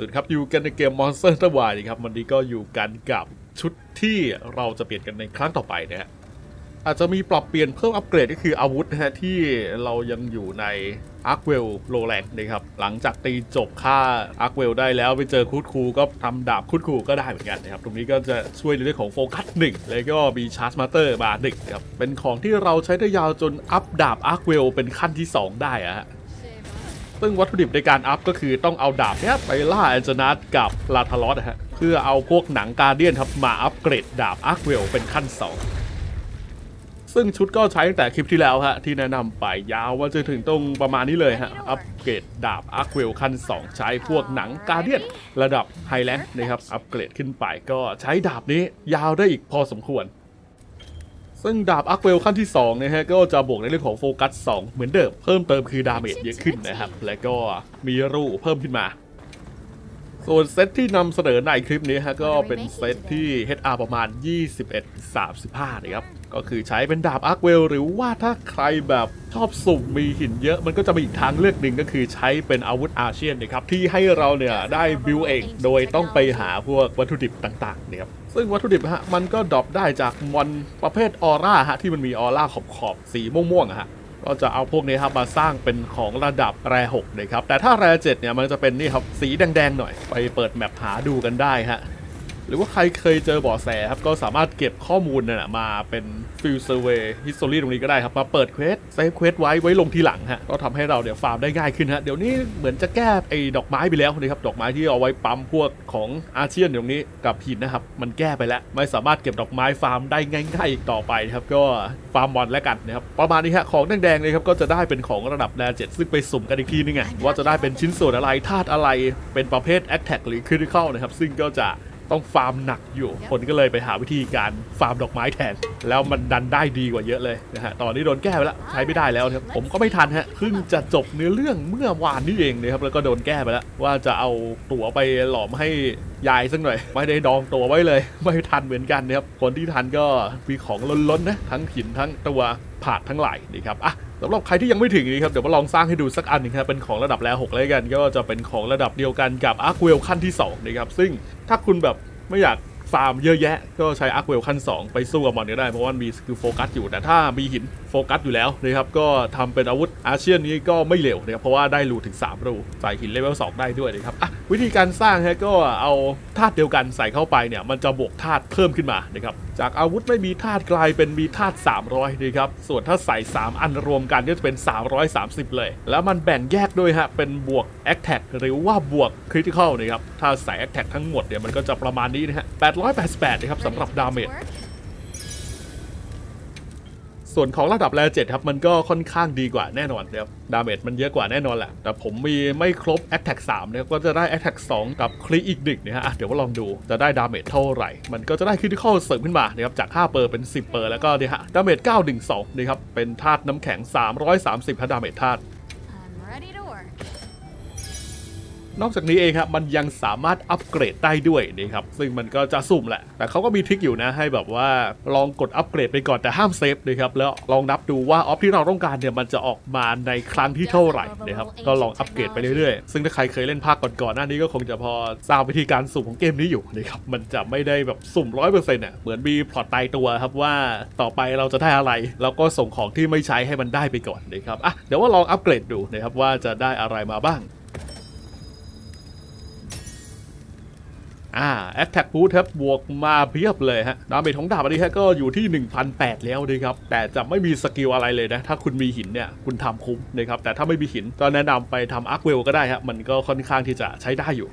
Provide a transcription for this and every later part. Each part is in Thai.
วัสดีครับอยู่กันในเกม Monster Hunter w i l d ครับวันนี้ก็อยู่กันกับชุดที่เราจะเปลี่ยนกันในครั้งต่อไปนะฮะอาจจะมีปรับเปลี่ยนเพิ่มอัปเกรดก็คืออาวุธนะฮะที่เรายังอยู่ใน a r k w e l l l o w l a n d นะครับหลังจากตีจบค่า a r k w e l l ได้แล้วไปเจอคูดคูก็ทำดาบคูดคูก็ได้เหมือนกันนะครับตรงนี้ก็จะช่วยในเรื่องของโฟกัสหนึ่งแล้วก็มีชาร์จมาเตอร์มาหนึ่งครับเป็นของที่เราใช้ได้ยาวจนอัพดาบ a r k w e l l เป็นขั้นที่สองได้อะฮะ ซึ่งวัตถุดิบในการอัพก็คือต้องเอาดาบเนี้ยไปล่าแอนเจนัสกับลาทารอสฮะเพื่อเอาพวกหนังการเดียนครับมาอัปเกรดดาบอาร์คเวลเป็นขั้น 2 ซึ่งชุดก็ใช้ตั้งแต่คลิปที่แล้วฮะที่แนะนำไปยาวว่าจะถึงตรงประมาณนี้เลยฮะอัปเกรดดาบอาร์คเวลขั้น 2 ใช้พวกหนังการเดียนระดับไฮแลนด์นะครับอัปเกรดขึ้นไปก็ใช้ดาบนี้ยาวได้อีกพอสมควร ซึ่งดาบอาร์คเวลขั้นที่2นะฮะก็จะบวกในเรื่องของโฟกัส 2 เหมือนเดิมเพิ่มเติมคือดาเมจเยอะขึ้นนะครับ และก็มีรูเพิ่มขึ้นมา ส่วนเซตที่นำเสนอในคลิปนี้ฮะก็เป็นเซตที่ HR ประมาณ 21-35 นะครับ ก็คือใช้เป็นดาบอาร์คเวลหรือว่าถ้าใครแบบชอบสุ่มมีหินเยอะมันก็จะมีอีกทางเลือกหนึ่งก็คือใช้เป็นอาวุธอาเชียนนะครับที่ให้เราเนี่ยได้บิวเองโดยต้องไปหาพวกวัตถุดิบต่างๆนะครับ ซึ่งวัตถุดิบฮะมันก็ดรอปได้จากมอนประเภทออร่าฮะที่มันมีออร่าขอบขอบสีม่วงๆฮะก็จะเอาพวกนี้ครับมาสร้างเป็นของระดับแร6นะครับแต่ถ้าแร7เนี่ยมันจะเป็นนี่ครับสีแดงๆหน่อย ไปเปิดแมปหาดูกันได้ฮะ หรือว่าใครเคยเจอเบาะแสครับก็สามารถเก็บข้อมูลน่ะมาเป็นฟิลเซอร์เวย์ฮิสตรีตรงนี้ก็ได้ครับ มาเปิดเควสเซฟเควสไว้ไว้ลงทีหลังฮะก็ทำให้เราเดี๋ยวฟาร์มได้ง่ายขึ้นฮะเดี๋ยวนี้เหมือนจะแก้ไอ้ดอกไม้ไปแล้วนะครับดอกไม้ที่เอาไว้ปั๊มพวกของอาเซียนตรงนี้กับหินนะครับมันแก้ไปแล้วไม่สามารถเก็บดอกไม้ฟาร์มได้ง่ายๆอีกต่อไปนะครับก็ฟาร์มบอลแล้วกันนะครับประมาณนี้ฮะของแดงๆเลยครับก็จะได้เป็นของระดับแรเจ็ดซึ่งไปสุ่มกันอีกทีนึงไงว่าจะได้เป็นชิ้นส่วนอะไรธาตุอะไรเป็นประเภท Attack หรือ Critical นะครับซึ่งก็จะ ต้องฟาร์มหนักอยู่ คนก็เลยไปหาวิธีการฟาร์มดอกไม้แทน แล้วมันดันได้ดีกว่าเยอะเลยนะฮะตอนนี้โดนแก้ไปแล้วใช้ไม่ได้แล้วนะครับผมก็ไม่ทันฮะเพิ่งจะจบเนื้อเรื่องเมื่อวานนี้เองนะครับแล้วก็โดนแก้ไปแล้วว่าจะเอาตั๋วไปหลอมให้ยายสักหน่อยไม่ได้ดองตั๋วไว้เลย ไม่ทันเหมือนกันนะครับคนที่ทันก็มีของล้นๆนะทั้งหินทั้งตัวผาดทั้งหลายนะครับอะสำหรับใครที่ยังไม่ถึงนี้ครับเดี๋ยวมาลองสร้างให้ดูสักอันหนึงครับเป็นของระดับแรหกเลยกัน ก็จะเป็นของระดับเดียวกันกับอาร์คเวลขั้นที่2นะครับซึ่ง ถ้าคุณแบบไม่อยากฟาร์มเยอะแยะ ก็ใช้อาร์คเวลขั้น 2 ไปสู้กับมอนก็ได้ เพราะว่ามีสกิลโฟกัสอยู่แต่ถ้ามีหิน โฟกัสอยู่แล้วนะครับก็ทำเป็นอาวุธอาเชียนนี้ก็ไม่เหลวนะครับเพราะว่าได้รูถึง 3 รูใส่หินเลเวล2ได้ด้วยนะครับวิธีการสร้างฮะก็เอาธาตุเดียวกันใส่เข้าไปเนี่ยมันจะบวกธาตุเพิ่มขึ้นมานะครับจากอาวุธไม่มีธาตุกลายเป็นมีธาตุ300นะครับส่วนถ้าใส่ 3 อันรวมกันก็จะเป็น 330 เลย แล้วมันแบ่งแยกด้วยฮะเป็นบวก a t t a c k หรือว่าบวก Critical นะครับถ้าใส่ a t t a c k ทั้งหมดเนี่ยมันก็จะประมาณนี้นะฮะ888นะครับสำหรับดาเมจ ส่วนของระดับแรเจ็ดครับ มันก็ค่อนข้างดีกว่าแน่นอนนะครับ ดาเมจมันเยอะกว่าแน่นอนแหละ แต่ผมมีไม่ครบ Attack 3นะครับก็จะได้ Attack 2 กับคลิอีกหนึ่งนะฮะเดี๋ยวมาลองดูจะได้ดาเมจเท่าไหร่ มันก็จะได้คริติคอลเสริมขึ้นมานะครับจาก 5 เปอร์เป็น 10 เปอร์แล้วก็เนี่ยฮะดาเมจ912นะครับเป็นธาตุน้ำแข็ง 330ฮะดาเมจธาตุ นอกจากนี้เองครับมันยังสามารถอัปเกรดได้ด้วยนะครับซึ่งมันก็จะสุ่มแหละ แต่เขาก็มีทริคอยู่นะให้แบบว่าลองกดอัปเกรดไปก่อนแต่ห้ามเซฟนะครับแล้วลองนับดูว่าออฟที่เราต้องการเนี่ยมันจะออกมาในครั้งที่เท่าไหร่นะครับก็ลองอัปเกรดไปเรื่อยๆ ซึ่งถ้าใครเคยเล่นภาคก่อนๆหน้านี้ก็คงจะพอทราบวิธีการสุ่มของเกมนี้อยู่นะครับมันจะไม่ได้แบบสุ่มร้อยเปอร์เซ็นต์อะเหมือนมีพลอตตายตัวครับว่าต่อไปเราจะได้อะไร แล้วก็ส่งของที่ไม่ใช้ให้มันได้ไปก่อนนะครับอะเดี๋ยวว่าลองอัปเกรดดูนะครับว่าจะได้อะไรมาบ้าง อ่า Attack Boost ครับบวกมาเพียบเลยฮะดาเมจของดาบอันนี้ฮะก็อยู่ที่ 1,800 แล้วนะครับ แต่จะไม่มีสกิลอะไรเลยนะ ถ้าคุณมีหินเนี่ย คุณทำคุ้มนะครับ แต่ถ้าไม่มีหินก็แนะนำไปทำอาร์คเวลก็ได้ฮะมันก็ค่อนข้างที่จะใช้ได้อยู่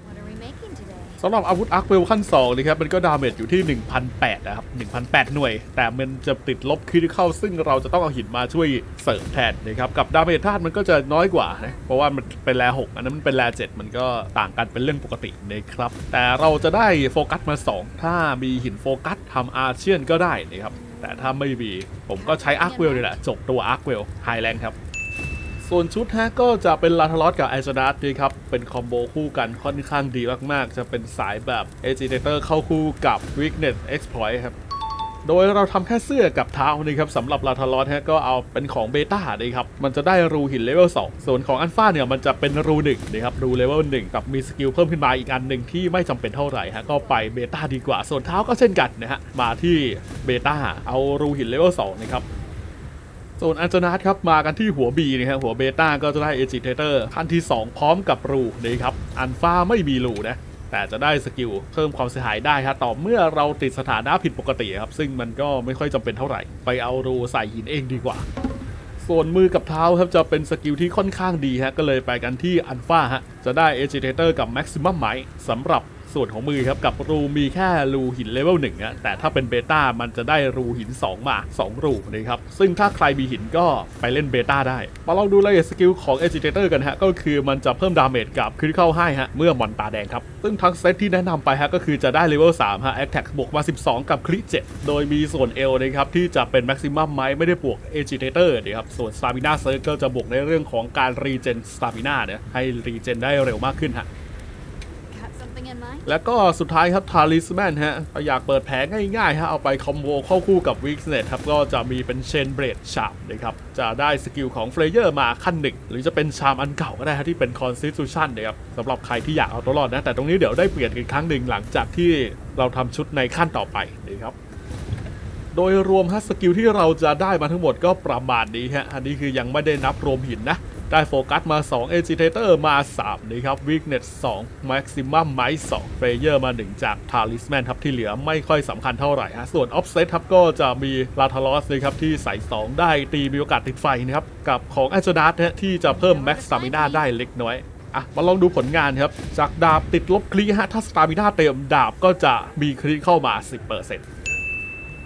สำหรับอาวุธอาร์คเวลขั้น2นะครับมันก็ดาเมจอยู่ที่1,800นะครับ1,800หน่วย แต่มันจะติดลบคริติคอลซึ่งเราจะต้องเอาหินมาช่วยเสริมแทนนะครับกับดาเมจธาตุมันก็จะน้อยกว่านะเพราะว่ามันเป็นแร6อันนั้นมันเป็นแร7มันก็ต่างกันเป็นเรื่องปกตินะครับแต่เราจะได้โฟกัสมา 2 ถ้ามีหินโฟกัสทำอาเชียนก็ได้นะครับแต่ถ้าไม่มีผมก็ใช้อาร์คเวลนี่แหละจบตัวอาร์คเวลไฮแลนด์ครับ ส่วนชุดฮะก็จะเป็นลาทารอสกับไอซนัสด้วยครับ เป็นคอมโบคู่กันค่อนข้างดีมากๆ จะเป็นสายแบบเอจิเนเตอร์เข้าคู่กับ Weakness Exploit ครับ โดยเราทำแค่เสื้อกับเท้านะครับสำหรับลาทารอสฮะก็เอาเป็นของเบต้านะครับ มันจะได้รูหินเลเวล2ส่วนของอัลฟาเนี่ยมันจะเป็นรูหนึ่งนะครับรูเลเวลหนึ่งกับมีสกิลเพิ่มขึ้นมาอีกอันหนึ่งที่ไม่จำเป็นเท่าไหร่ฮะก็ไปเบต้าดีกว่าส่วนเท้าก็เช่นกันนะฮะมาที่เบต้าเอารูหินเลเวล2นะครับ ส่วนอันเจนาทครับมากันที่หัว B นะครับหัวเบต้าก็จะได้เอจิเทเตอร์ขั้นที่ 2 พร้อมกับรูนะครับอันฟาไม่มีรูนะแต่จะได้สกิลเพิ่มความเสียหายได้ครับต่อเมื่อเราติดสถานะผิดปกติครับ ซึ่งมันก็ไม่ค่อยจำเป็นเท่าไหร่ ไปเอารูใส่หินเองดีกว่า ส่วนมือกับเท้าครับจะเป็นสกิลที่ค่อนข้างดีฮะก็เลยไปกันที่อันฟาฮะจะได้เอจิเทเตอร์กับแม็กซิมัมไมสำหรับ ส่วนของมือครับกับรูมีแค่รูหินเลเวลหนึ่งอะแต่ถ้าเป็นเบต้ามันจะได้รูหิน 2 มา 2 รูนะครับ ซึ่งถ้าใครมีหินก็ไปเล่นเบต้าได้ มาลองดูรายละเอียดสกิลของเอจิเทเตอร์กันฮะ ก็คือมันจะเพิ่มดาเมจกับคริติคอลให้ฮะ เมื่อมอนตาแดงครับ ซึ่งทั้งเซตที่แนะนำไปฮะ ก็คือจะได้เลเวล3ฮะแอคแท็กบวกมา 12 กับคริ7โดยมีส่วนเอลนะครับที่จะเป็นแม็กซิมัมไมไม่ได้บวกเอจิเทเตอร์นะครับส่วนสตามินาเซิร์ก็จะบวกในเรื่องของการรีเจนสตามินาเนี่ยให้รีเจนได้เร็วมากขึ้นฮะ แล้วก็สุดท้ายครับทาริสแมนฮะอยากเปิดแผงง่ายๆฮะเอาไปคอมโบเข้าคู่กับวิกเน t ครับก็จะมีเป็นเชนเบรดชาร์ปนะครับจะได้สกิลของเฟลเยอร์มาขั้นหนึ่งหรือจะเป็นชามอันเก่าก็ได้ฮะที่เป็นคอนสติทูชันนะครับสำหรับใครที่อยากเอาตัวรอดนะ แต่ตรงนี้เดี๋ยวได้เปลี่ยนอีกครั้งหนึ่งหลังจากที่เราทำชุดในขั้นต่อไปนะครับโดยรวมฮะสกิลที่เราจะได้มาทั้งหมดก็ประมาณนี้ฮะอันนี้คือยังไม่ได้นับรวมหินนะ ได้โฟกัสมา 2 Agitator มา 3 นะครับ Weakness 2 Maximum Might 2 Player มา 1 จาก Talisman ครับที่เหลือไม่ค่อยสำคัญเท่าไหร่ฮะส่วน Offset ครับก็จะมี l a t a l o s นะครับที่ใส่ 2 ได้ตีมีโอกาสติดไฟนะครับ กับของ a n g e l a s นะที่จะเพิ่ม Max Stamina ได้เล็กน้อยอะมาลองดูผลงานครับ จากดาบติดลบคลีฮะถ้าสตามิน่าเต็มดาบก็จะมีคลีเข้ามา 10%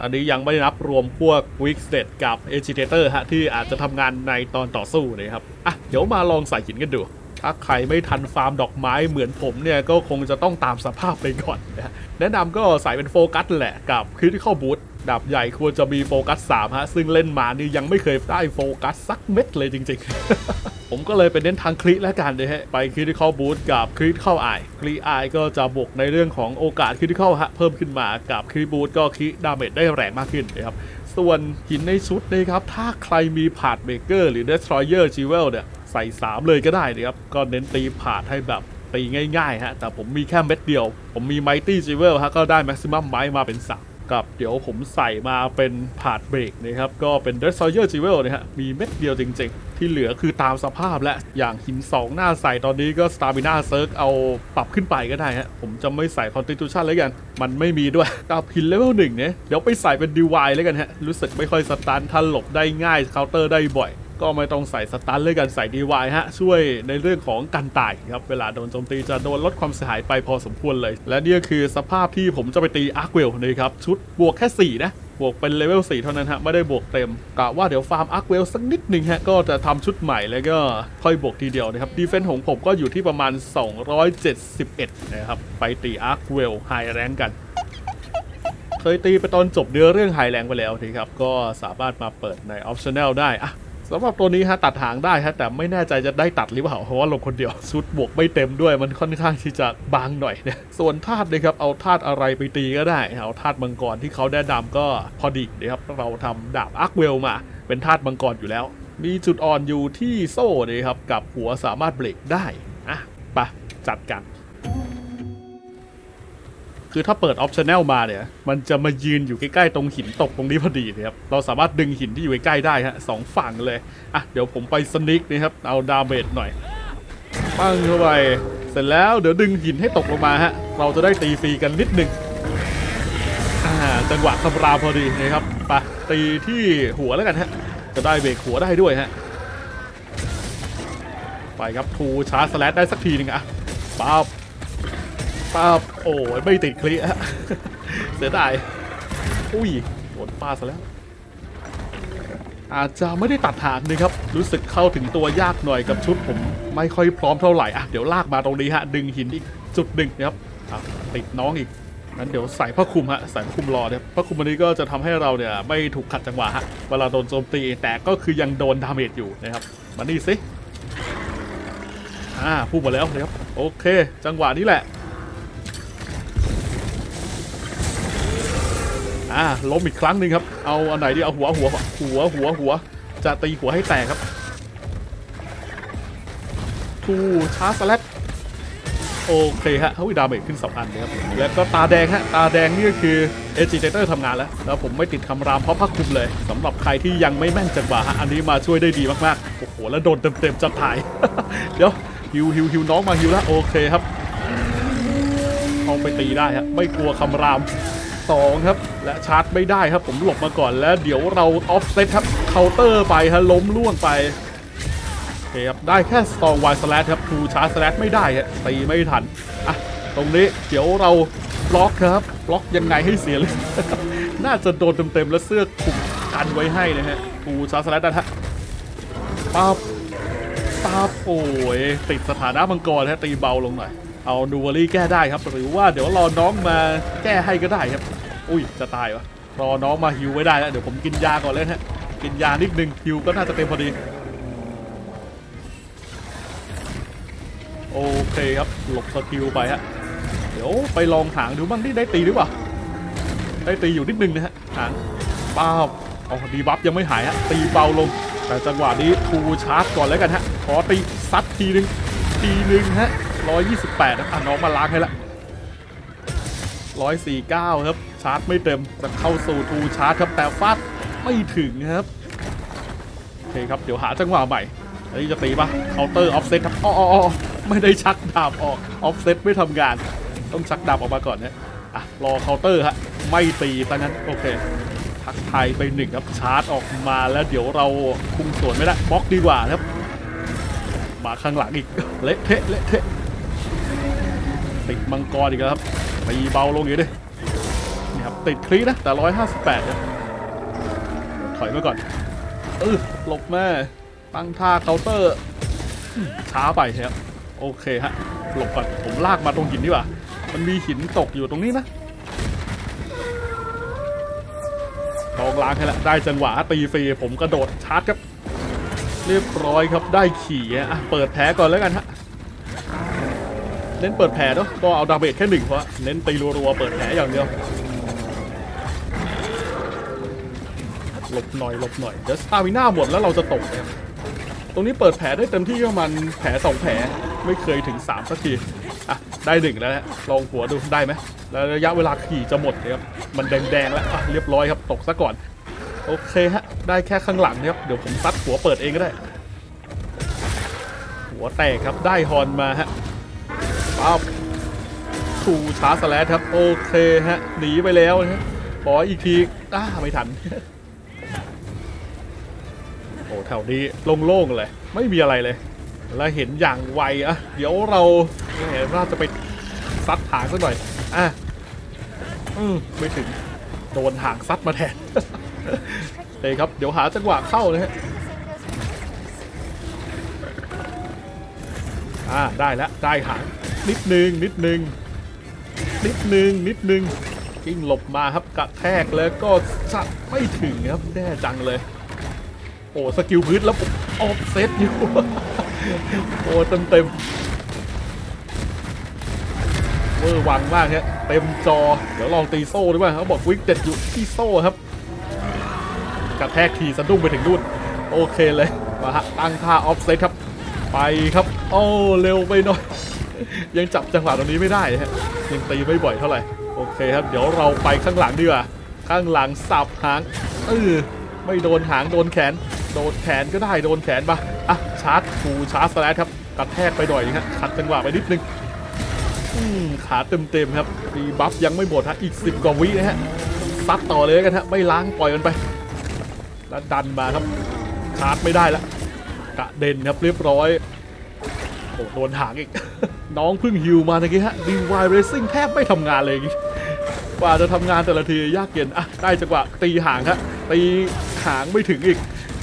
อันนี้ยังไม่นับรวมพวก Weak s t a t กับ Agitator ฮะที่อาจจะทำงานในตอนต่อสู้นะครับ อะ เดี๋ยวมาลองใส่หินกันดู ถ้าใครไม่ทันฟาร์มดอกไม้เหมือนผมเนี่ย ก็คงจะต้องตามสภาพไปก่อนนะแนะนำก็ใส่เป็นโฟกัสแหละกับ Critical Boost ดาบใหญ่ควรจะมีโฟกัส3ฮะซึ่งเล่นมานี่ยังไม่เคยได้โฟกัสสักเม็ดเลยจริง ๆ ผมก็เลยไปเน้นทางคลิแล้วกันเลยฮะไป Critical Boost กับ Critical Eye คลิ Eye ก็จะบวกในเรื่องของโอกาส Critical ฮะเพิ่มขึ้นมากับ Crit Boost ก็คลิดาเมจได้แรงมากขึ้นนะครับส่วนหินในชุดนะครับ ถ้าใครมีผาดเบเกอร์หรือ Destroyer Jewel เนี่ยใส่ 3 เลยก็ได้นะครับ ก็เน้นตีผาดให้แบบตีง่ายๆฮะแต่ผมมีแค่เม็ดเดียว ผมมี Mighty Jewel ฮะก็ได้ Maximum Might มาเป็น3กับเดี๋ยวผมใส่มาเป็นผาดเบรกนะครับ ก็เป็น Destroyer Jewel นะฮะมีเม็ดเดียวจริงๆ ที่เหลือคือตามสภาพและอย่างหิน 2 หน้าใส่ตอนนี้ก็ Stamina Circ เอาปรับขึ้นไปก็ได้ฮะผมจะไม่ใส่ Constitution แล้วกัน มันไม่มีด้วยกับหินเลเวลหนึ่งเนี่ยเดี๋ยวไปใส่เป็น Divine แล้วกันฮะรู้สึกไม่ค่อยสตันถ้าหลบได้ง่ายเคาน์เตอร์ได้บ่อยก็ไม่ต้องใส่สตันเลยกันใส่ดีวายฮะ ช่วยในเรื่องของกันตายครับ เวลาโดนโจมตีจะโดนลดความเสียหายไปพอสมควรเลย และนี่คือสภาพที่ผมจะไปตีอาร์เวลนะครับ ชุดบวกแค่ 4 นะ บวกเป็นเลเวล4เท่านั้นฮะ ไม่ได้บวกเต็มกะว่าเดี๋ยวฟาร์มอาร์คเวลสักนิดหนึ่งฮะ ก็จะทำชุดใหม่แล้วก็ค่อยบวกทีเดียวนะครับดีเฟนส์ของผมก็อยู่ที่ประมาณ 271 นะครับ ไปตีอาร์คเวลไฮแรงกัน เคยตีไปตอนจบเนื้อเรื่องไฮแรงไปแล้วทีครับ ก็สามารถมาเปิดในออฟชั่นแนลได้อะ สำหรับตัวนี้ฮะตัดหางได้ฮะแต่ไม่แน่ใจจะได้ตัดหรือเปล่าเพราะว่าลงคนเดียวชุดบวกไม่เต็มด้วยมันค่อนข้างที่จะบางหน่อยเนะส่วนธาตุนะครับเอาธาตุอะไรไปตีก็ได้เอาธาตุมังกรที่เขาแนะนำก็พอดีนะครับเราทำดาบอาร์คเวลมา เป็นธาตุมังกรอยู่แล้ว มีจุดอ่อนอยู่ที่โซ่นะครับกับหัวสามารถเบรกได้อะไปจัดกัน คือถ้าเปิดออปชั่นแนลมาเนี่ย มันจะมายืนอยู่ใกล้ๆตรงหินตกตรงนี้พอดีนะครับ เราสามารถดึงหินที่อยู่ใกล้ได้ฮะสองฝั่งเลย อะ เดี๋ยวผมไปสนิกนะครับ เอาดาเมจหน่อย ปั้งเข้าไป เสร็จแล้วเดี๋ยวดึงหินให้ตกลงมาฮะ เราจะได้ตีฟรีกันนิดนึงอ่า จังหวะคำรามพอดีนะครับไปตีที่หัวแล้วกันฮะ จะได้เบรกหัวได้ด้วยฮะ ไปครับทูชาร์จสแลดได้สักทีหนึงอะป๊าบ ป้าโอ้ยไม่ติดคลิฮะเสียดายอุ้ยโดนฟาซะแล้ว อาจจะไม่ได้ตัดหางนะครับ รู้สึกเข้าถึงตัวยากหน่อยกับชุดผมไม่ค่อยพร้อมเท่าไหร่อะเดี๋ยวลากมาตรงนี้ฮะ ดึงหินอีกจุดหนึ่งนะครับติดน้องอีกงั้นเดี๋ยวใส่ผ้าคลุมฮะใส่ผ้าคลุมรอเนี่ยผ้าคลุมอันนี้ก็จะทำให้เราเนี่ยไม่ถูกขัดจังหวะฮะเวลาโดนโจมตีแต่ก็คือยังโดนดาเมจอยู่นะครับมานี่สิอ่าพูดมาแล้วนะครับโอเค จังหวะนี้แหละ อ่าล้มอีกครั้งหนึ่งครับ เอาอันไหนดีเอาหัวหัวหัวหัวหัว จะตีหัวให้แตกครับทูชาร์สแลตโอเคฮะเฮ้ยดาเมจขึ้น2อันนะครับ แล้วก็ตาแดงฮะ ตาแดงนี่ก็คือเอจิเตเตอร์ทำงานแล้ว แล้วผมไม่ติดคำรามเพราะพักคุมเลยสำหรับใครที่ยังไม่แม่นจังหวะฮะ อันนี้มาช่วยได้ดีมากๆ โอ้โห แล้วโดนเต็มๆจะถ่าย เดี๋ยวฮิวฮิวฮิวน้องมาฮิวแล้วโอเคครับเอาไปตีได้ฮะ ไม่กลัวคำราม สองครับ และชาร์จไม่ได้ครับผมหลบมาก่อนแล้วเดี๋ยวเราออฟเซตครับเคาน์เตอร์ไปฮะล้มล่วงไปเคครับได้แค่สตองไวสแลชครับทูชาร์จสแลชไม่ได้ฮะตีไม่ทันอะตรงนี้เดี๋ยวเราบล็อกครับบล็อกยังไงให้เสียเลยน่าจะโดนเต็มๆแล้วเสื้อคลุมกันไว้ให้นะฮะทูชาร์จสแลชนะฮะปั๊บ ตาโอ้ยติดสถานะมังกรฮะตีเบาลงหน่อย เอาดูวอรี่แก้ได้ครับ หรือว่าเดี๋ยวรอน้องมาแก้ให้ก็ได้ครับ อุ้ยจะตายวะรอน้องมาฮิวไว้ได้แล้วเดี๋ยวผมกินยาก่อนเลยฮะกินยานิดนึงฮิวก็น่าจะเต็มพอดี โอเคครับหลบสกิลไปฮะเดี๋ยวไปลองหางดูบ้างที่ได้ตีหรือเปล่าได้ตีอยู่นิดนึงนะฮะหางป้าบเอดีบัฟยังไม่หายฮะตีเบาลง แต่จังหวะนี้ทูชาร์จก่อนแล้วกันฮะ ขอตีซัดทีหนึ่งทีหนึ่งฮะ 128นะอะน้องมาล้างให้ละ 149 ครับ ชาร์จไม่เต็ม จะเข้าสู่ทูชาร์จครับ แต่ฟาดไม่ถึงครับ โอเคครับ เดี๋ยวหาจังหวะใหม่ อันนี้จะตีปะเคาน์เตอร์ออฟเซตครับอ๋ออ๋ออ๋อไม่ได้ชักดาบออก ออฟเซตไม่ทำงาน ต้องชักดาบออกมาก่อนนะอะ รอเคาน์เตอร์ฮะ ไม่ตีซะงั้น โอเค ทักทายไปหนึ่งครับชาร์จออกมาแล้วเดี๋ยวเราคุมสวนไม่ได้บล็อกดีกว่าครับ มาข้างหลังอีกเละเทะเละเทะติดมังกรอีกแล้วครับตีเบาลงอีกดินี่ครับติดคลีนะแต่158ครับถอยมาก่อนเออหลบแม่ตั้งท่าเคาน์เตอร์ช้าไปครับโอเคฮะหลบก่อนผมลากมาตรงหินดีกว่า มันมีหินตกอยู่ตรงนี้นะ ทองล้างให้ละได้จังหวะตีฟรีผมกระโดดชาร์จครับ เรียบร้อยครับได้ขี่อะเปิดแผลก่อนแล้วกันฮะเน้นเปิดแผลเนาะก็เอาดาเมจแค่หนึ่งเพราะเน้นตีรัวๆเปิดแผลอย่างเดียวหลบหน่อยหลบหน่อยเดี๋ยวสตาร์วิน่าหมดแล้วเราจะตกตรงนี้เปิดแผลได้เต็มที่ประมาณแผลสองแผลไม่เคยถึงสามสักที ได้หนึ่งแล้วฮะลองหัวดูได้ไหมแล้วระยะเวลาขี่จะหมดครับมันแดงๆแล้วเรียบร้อยครับตกซะก่อน โอเคฮะได้แค่ข้างหลังนะครับเดี๋ยวผมซัดหัวเปิดเองก็ได้ หัวแตกครับได้ฮอนมาฮะปั๊บทูชาร์สแลชครับโอเคฮะหนีไปแล้วนะฮะขออีกทีอ้าไม่ทันโอ้แถวนี้โล่งๆเลย ไม่มีอะไรเลย แล้วเห็นอย่างไวอะเดี๋ยวเรา แหมน่าจะไปซัดหางสักหน่อย อะ อืมไม่ถึง โดนหางซัดมาแทนเลยครับ เดี๋ยวหาจังหวะเข้านะฮะ อ่า ได้แล้ว ได้หางนิดนึง นิดนึง นิดนึง นิดนึงกิ้งหลบมาครับกระแทกแล้วก็สัดไม่ถึงครับแน่จังเลย โอ้ สกิลพื้นแล้วออฟเซตอยู่ โอ้เต็มเต็ม เวอร์วังมากฮะเต็มจอ เดี๋ยวลองตีโซ่ด้วยเขาบอกวิกเด็ดอยู่ที่โซ่ครับกระแทกทีสะดุ้งไปถึงนู่นโอเคเลยมาฮะตั้งท่าออฟเซตครับ ไปครับ โอ้เร็วไปหน่อย ยังจับจังหวะตรงนี้ไม่ได้ฮะยังตีไม่บ่อยเท่าไหร่โอเคครับ เดี๋ยวเราไปข้างหลังดีกว่าข้างหลังสับหางเออไม่โดนหางโดนแขน โดนแขนก็ได้โดนแขนปะอะชาร์จฟูชาร์จสแลชครับกระแทกไปหน่อยฮะขัดจังหวะไปนิดนึง ขาเต็มๆครับมีบัฟยังไม่หมดฮะอีก 10 กว่าวินะฮะซัดต่อเลยกันฮะไม่ล้างปล่อยมันไป แล้วดันมาครับชาร์จไม่ได้แล้วกระเด็นครับเรียบร้อยโอ้โดนหางอีก น้องเพิ่งฮิวมาตะกี้ฮะดีวายเรซิ่งแทบไม่ทำงานเลยกว่าจะทำงานแต่ละทียากเย็นอะได้จังหวะตีหางฮะตีหางไม่ถึงอีก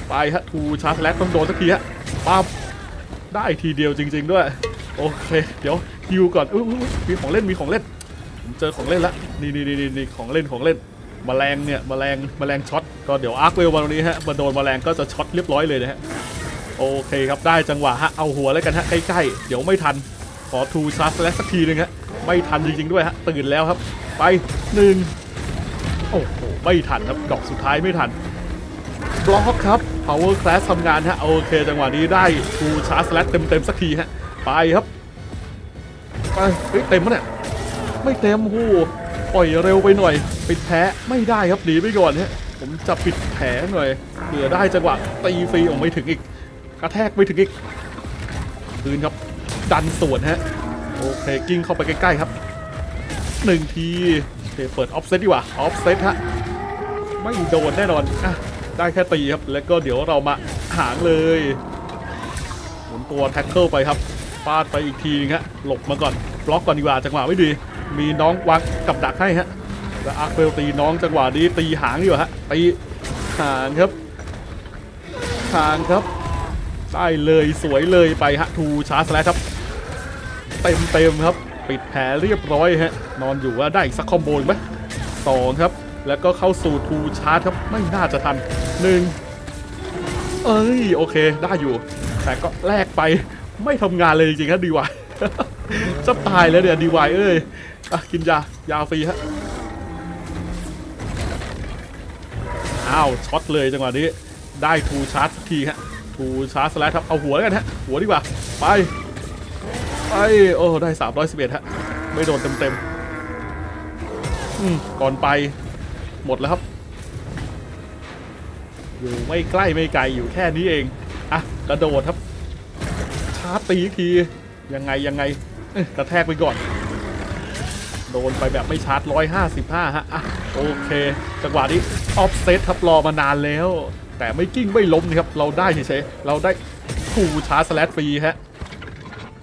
ไปฮะทูชาร์จแลตต้องโดนสักทีฮะปั๊บได้ทีเดียวจริง ๆ ด้วย โอเค เดี๋ยวฮิวก่อนอุ๊ยมีของเล่นมีของเล่นผมเจอของเล่นละนี่นี่นี่นี่ของเล่นของเล่นแมลงเนี่ยแมลงแมลงช็อตก็เดี๋ยวอาร์คเวลมาตรงนี้ฮะมาโดนแมลงก็จะช็อตเรียบร้อยเลยนะฮะโอเคครับได้จังหวะฮะเอาหัวแล้วกันฮะใกล้ๆเดี๋ยวไม่ทันขอทูชาร์จแล้วสักทีหนึ่งฮะไม่ทันจริงๆด้วยฮะตื่นแล้วครับ ไปหนึ่งโอ้โหไม่ทันครับดอกสุดท้ายไม่ทันบล็อกครับ power class ทำงานฮะโอเค จังหวะนี้ได้ทูชาร์จแลตเต็มเต็มๆสักทีฮะ ไปครับไปเฮ้ยเต็มปะเนี่ยไม่เต็มโอ้ปล่อยเร็วไปหน่อย ปิดแผลไม่ได้ครับหนีไปก่อนฮะผมจะปิดแผลหน่อยเผื่อได้จังหวะตีฟรีออกไม่ถึงอีกกระแทกไม่ถึงอีกคืนครับ ดันสวนฮะโอเคกิ้งเข้าไปใกล้ๆครับหนึ่งทีเคเปิดออฟเซตดีกว่าออฟเซตฮะไม่โดนแน่นอนอะได้แค่ตีครับ แล้วก็เดี๋ยวเรามาหางเลยหมุนตัวแท็กเกิลไปครับ ฟาดไปอีกทีนึงฮะหลบมาก่อนบล็อกก่อนดีกว่าจังหวะไม่ดี มีน้องวางกับดักให้ฮะแล้วอาร์เฟลตีน้องจังหวะนี้ตีหางดีกว่ฮะตีหางครับหางครับได้เลยสวยเลยไปฮะทูชาร์จแล้วครับเต็มเต็มครับ ปิดแผลเรียบร้อยฮะนอนอยู่ว่าได้สักคอมโบอีกไหมสองครับ แล้วก็เข้าสู่ทูชาร์จครับไม่น่าจะทันหนึ่งเอ้ยโอเคได้อยู่ แต่ก็แลกไป ไม่ทำงานเลยจริงๆครับดีวายจะตายแล้วเนี่ยดีวายเอ้ยอะกินยายาฟรีฮะอ้าวช็อตเลยจังหวะนี้ได้ทูชาร์จทีฮะทูชาร์จแล้วครับเอาหัวกันฮะหัวดีกว่าไปไปโอ้ได้ 311 ฮะ ไม่โดนเต็มๆอืมก่อนไปหมดแล้วครับ อยู่ไม่ใกล้ไม่ไกลอยู่แค่นี้เอง อะ กระโดดครับาร์จตีอีกที ยังไงยังไงกระแทกไปก่อน โดนไปแบบไม่ชาร์จ155ฮะอะโอเค จังหวะนี้ออฟเซตครับรอมานานแล้ว แต่ไม่กิ้งไม่ล้มนะครับ เราได้เฉยๆเราได้คู่ชาร์จสแลตฟรีฮะ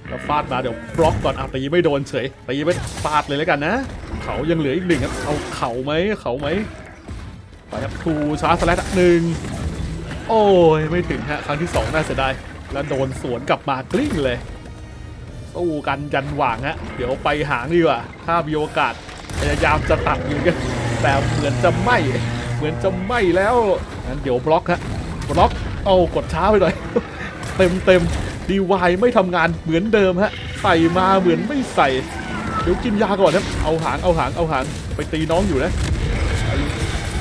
แล้วฟาดมาเดี๋ยวบล็อกก่อนอะตีไม่โดนเฉยตีไม่ฟาดเลยแล้วกันนะ เขายังเหลืออีกหนึ่งครับเอาเข่าไหมเขาไหมไปครับทูชาร์จสแลตหนึ่งโอ้ย ไม่ถึงฮะ ครั้งที่สองน่าเสียดาย แล้วโดนสวนกลับมากลิ้งเลยสู้กันยันหว่างฮะเดี๋ยวไปหางดีกว่าถ้ามีโอกาสพยายามจะตัดอยู่กันแต่เหมือนจะไม่เหมือนจะไม่แล้วงั้นเดี๋ยวบล็อกฮะบล็อกเอากดช้าไปหน่อยเต็มเต็มดีวายไม่ทำงานเหมือนเดิมฮะใส่มาเหมือนไม่ใส่ เดี๋ยวกินยาก่อนนะเอาหางเอาหางเอาหางไปตีน้องอยู่นะ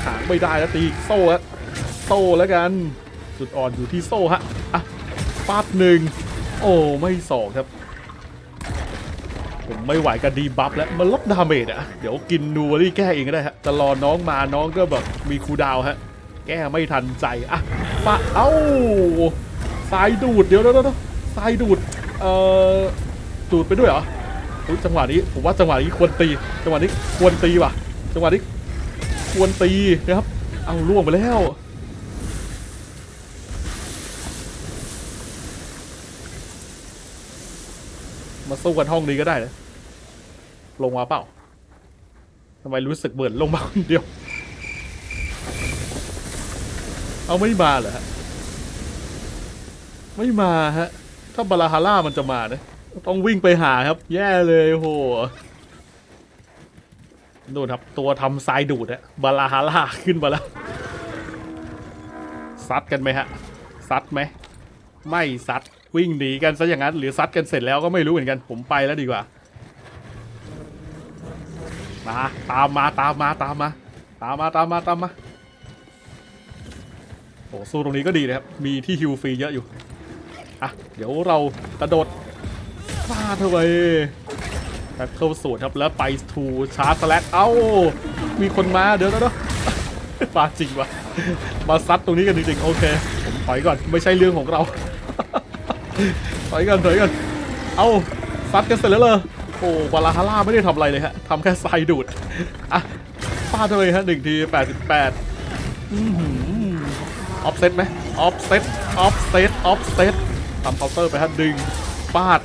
หางไม่ได้แล้วตีโซ่ฮะโซ่แล้วกันจุดอ่อนอยู่ที่โซ่ฮะอะ ฟาดหนึ่งโอ้ไม่สองครับ ผมไม่ไหวกับดีบัฟแล้วมันลดดาเมจอะเดี๋ยวกินนูวรี่แก้เองก็ได้ฮะจะรอน้องมาน้องก็แบบมีคูดาวฮะ แก้ไม่ทันใจอะปะเอ้าสายดูดเดี๋ยวเดี๋ยวสายดูดเอ่อดูดไปด้วยเหรอจังหวะนี้ผมว่าจังหวะนี้ควรตี จังหวะนี้ควรตีว่ะ จังหวะนี้ควรตีนะครับ เอาล่วงไปแล้ว มาสู้กันห้องนี้ก็ได้นะลงมาเปล่าทำไมรู้สึกเหมือลงมาคนเดียว เอาไม่มาเหรอฮะ ไม่มาฮะ ถ้าบาลาฮาร่ามันจะมานะต้องวิ่งไปหาครับ แย่เลยโหดูนครับ ตัวทำทรายดูดอะบาลาฮาร่าขึ้นมาแล้ว ซัดกันไหมฮะ ซัดไหม ไม่ซัด วิ่งหนีกันซะอย่างนั้นหรือซัดกันเสร็จแล้วก็ไม่รู้เหมือนกันผมไปแล้วดีกว่ามาตามมาตามมาตามมาตามมาตามมาตามมาโอ้สู้ตรงนี้ก็ดีนะครับมีที่ฮิวฟรีเยอะอยู่อะเดี๋ยวเรากระโดดฟาดเข้าไปแบบเข้าสวนครับแล้วไปทูชาร์จสแลตเอ้ามีคนมาเดี๋ยวเดี๋ยวเดี๋ยวมาจริงวะมาซัดตรงนี้กันจริงๆโอเคผมถอยก่อนไม่ใช่เรื่องของเรา ถอยกันถอยกันเอาซัดกันเสร็จแล้วเลยโอ้วาลาฮาร่าไม่ได้ทำอะไรเลยฮะทำแค่ทรายดูดอะฟาดเลยฮะหนึ่งทีแปดสิบแปดออฟเซตไหมออฟเซตออฟเซตออฟเซตทำเคาน์เตอร์ไปฮะดึงฟาด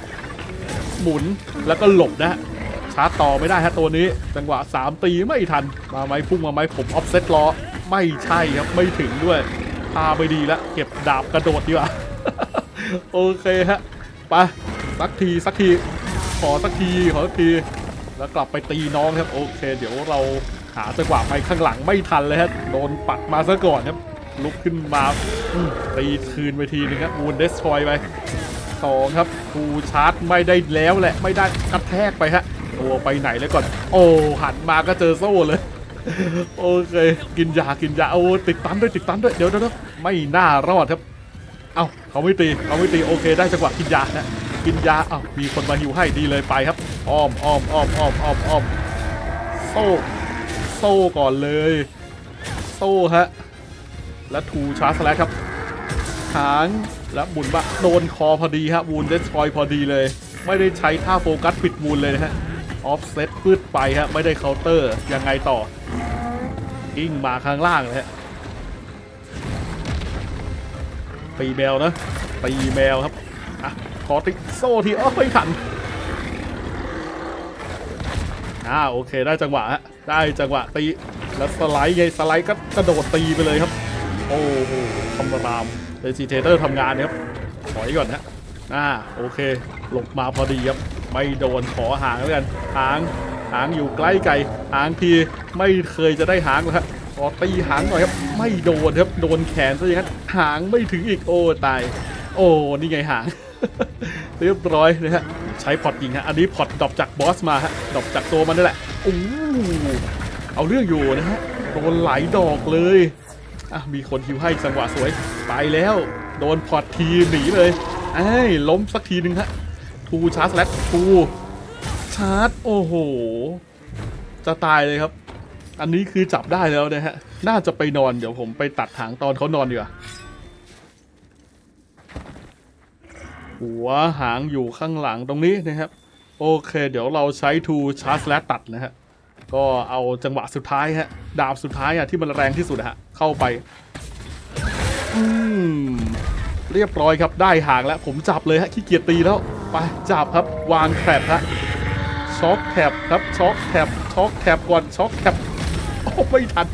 หมุนแล้วก็หลบนะฮะชาร์จต่อไม่ได้ฮะตัวนี้ จังหวะ 3 ตีไม่ทัน มาไหมพุ่งมาไหมผมออฟเซตล้อ ไม่ใช่ครับ ไม่ถึงด้วยพาไปดีแล้วเก็บดาบกระโดดดีกว่า โอเคฮะไปสักทีสักทีขอสักทีขอสักที แล้วกลับไปตีน้องครับโอเค เดี๋ยวเราหาจังหวะไปข้างหลังไม่ทันเลยฮะโดนปัดมาซะก่อนครับลุกขึ้นมาตีคืนไปทีนึงครับวูนเดสทอยไปสองครับฟูชาร์จไม่ได้แล้วแหละไม่ได้กระแทกไปฮะตัวไปไหนแล้วก่อน โอ้หันมาก็เจอโซ่เลย โอเค กินยากินยาโอ้ติดตันด้วยติดตันด้วยเดี๋ยวเดี๋ยวเดี๋ยวไม่น่ารอดครับ เอ้าเขาไม่ตีเขาไม่ตีโอเค ได้จังหวะกินยานะกินยาเอ้ามีคนมาหิวให้ดีเลยไปครับอ้อมอ้อมอ้อมอ้อมอ้อมอ้อมโซ่โซ่ก่อนเลยโซ่ฮะและทูชาร์จแล้วครับหางและหมุนบะโดนคอพอดีฮะวูนเดสทรอยพอดีเลย ไม่ได้ใช้ท่าโฟกัสปิดวูนเลยนะฮะออฟเซตพืดไปฮะไม่ได้เคาน์เตอร์ยังไงต่อกิ้งมาข้างล่างเลยฮะ ตีแมวนะตีแมวครับอะขอติ๊กโซ่ทีเอ้าไม่ทันอ่าโอเคได้จังหวะฮะได้จังหวะตีแล้วสไลด์ไงสไลด์ก็กระโดดตีไปเลยครับ โอ้โหคอมรามเรจิเทเตอร์ทำงานนะครับถอยก่อนฮะอ่าโอเคหลบมาพอดีครับไม่โดนขอหางแล้วกันหางหางอยู่ใกล้ไกลหางทีไม่เคยจะได้หางเลยครับ อตีหางหน่อยครับ ไม่โดนครับ โดนแขนซะอย่างนั้นหางไม่ถึงอีกโอ้ตาย โอ้นี่ไงหาง เรียบร้อยนะฮะใช้พอตยิงฮะอันนี้พอตดรอปจากบอสมาฮะดรอปจากตัวมันนี่แหละโอ้เอาเรื่องอยู่นะฮะโดนหลายดอกเลยอะมีคนฮิวให้จังหวะสวยไปแล้ว โดนพอตทีหนีเลยไอ้ล้มสักทีหนึ่งฮะทูชาร์จแลตทูชาร์จโอ้โห จะตายเลยครับ อันนี้คือจับได้แล้วนะฮะ น่าจะไปนอนเดี๋ยวผมไปตัดหางตอนเขานอนดีกว่า หัวหางอยู่ข้างหลังตรงนี้นะครับ โอเค เดี๋ยวเราใช้ทูชาร์จและตัดนะฮะ ก็เอาจังหวะสุดท้ายฮะ ดาบสุดท้ายอะที่มันแรงที่สุดฮะ เข้าไป อืม เรียบร้อยครับ ได้หางแล้ว ผมจับเลยฮะ ขี้เกียจตีแล้ว ไป จับครับ วางแถบฮะช็อคแท็บครับช็อคแท็บช็อคแท็บก่อนช็อคแท็บ โอ้ไม่ทัน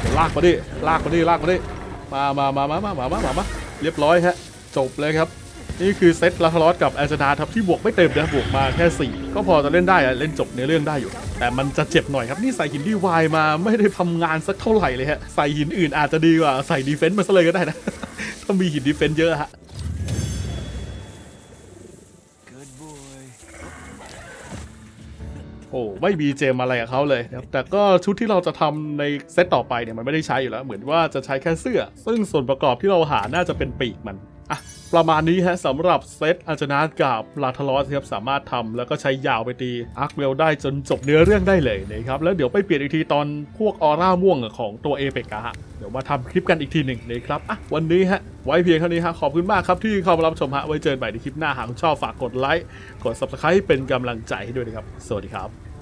เดี๋ยวลากมาดิลากมาดิลากมาดิมามามามามามามามาเรียบร้อยฮะ จบเลยครับ นี่คือเซตลาทารอสกับแอลจนาครับที่บวกไม่เต็มนะบวกมาแค่ 4 ก็พอจะเล่นได้เล่นจบในเรื่องได้อยู่ แต่มันจะเจ็บหน่อยครับ นี่ใส่หินดีวายมาไม่ได้ทำงานสักเท่าไหร่เลยฮะ ใส่หินอื่นอาจจะดีกว่า ใส่ดีเฟนต์มาซะเลยก็ได้นะ ถ้ามีหินดีเฟนต์เยอะฮะ Good boy. โอ้ไม่มีเจมอะไรกับเขาเลยนะครับแต่ก็ชุดที่เราจะทำในเซตต่อไปเนี่ยมันไม่ได้ใช้อยู่แล้ว เหมือนว่าจะใช้แค่เสื้อ ซึ่งส่วนประกอบที่เราหาน่าจะเป็นปีกมัน ประมาณนี้ฮะสำหรับเซตอัจนากับลาทารอสครับสามารถทำแล้วก็ใช้ยาวไปตีอาร์คเวลได้จนจบเนื้อเรื่องได้เลยนะครับแล้วเดี๋ยวไปเปลี่ยนอีกทีตอนพวกออร่าม่วงของตัวเอเปกะฮะเดี๋ยวมาทำคลิปกันอีกทีหนึ่งนะครับอะวันนี้ฮะไว้เพียงเท่านี้ฮะขอบคุณมากครับที่เข้ามารับชมฮะไว้เจอกันใหม่ในคลิปหน้าหากชอบฝากกดไลค์กด subscribe เป็นกำลังใจให้ด้วยนะครับ สวัสดีครับ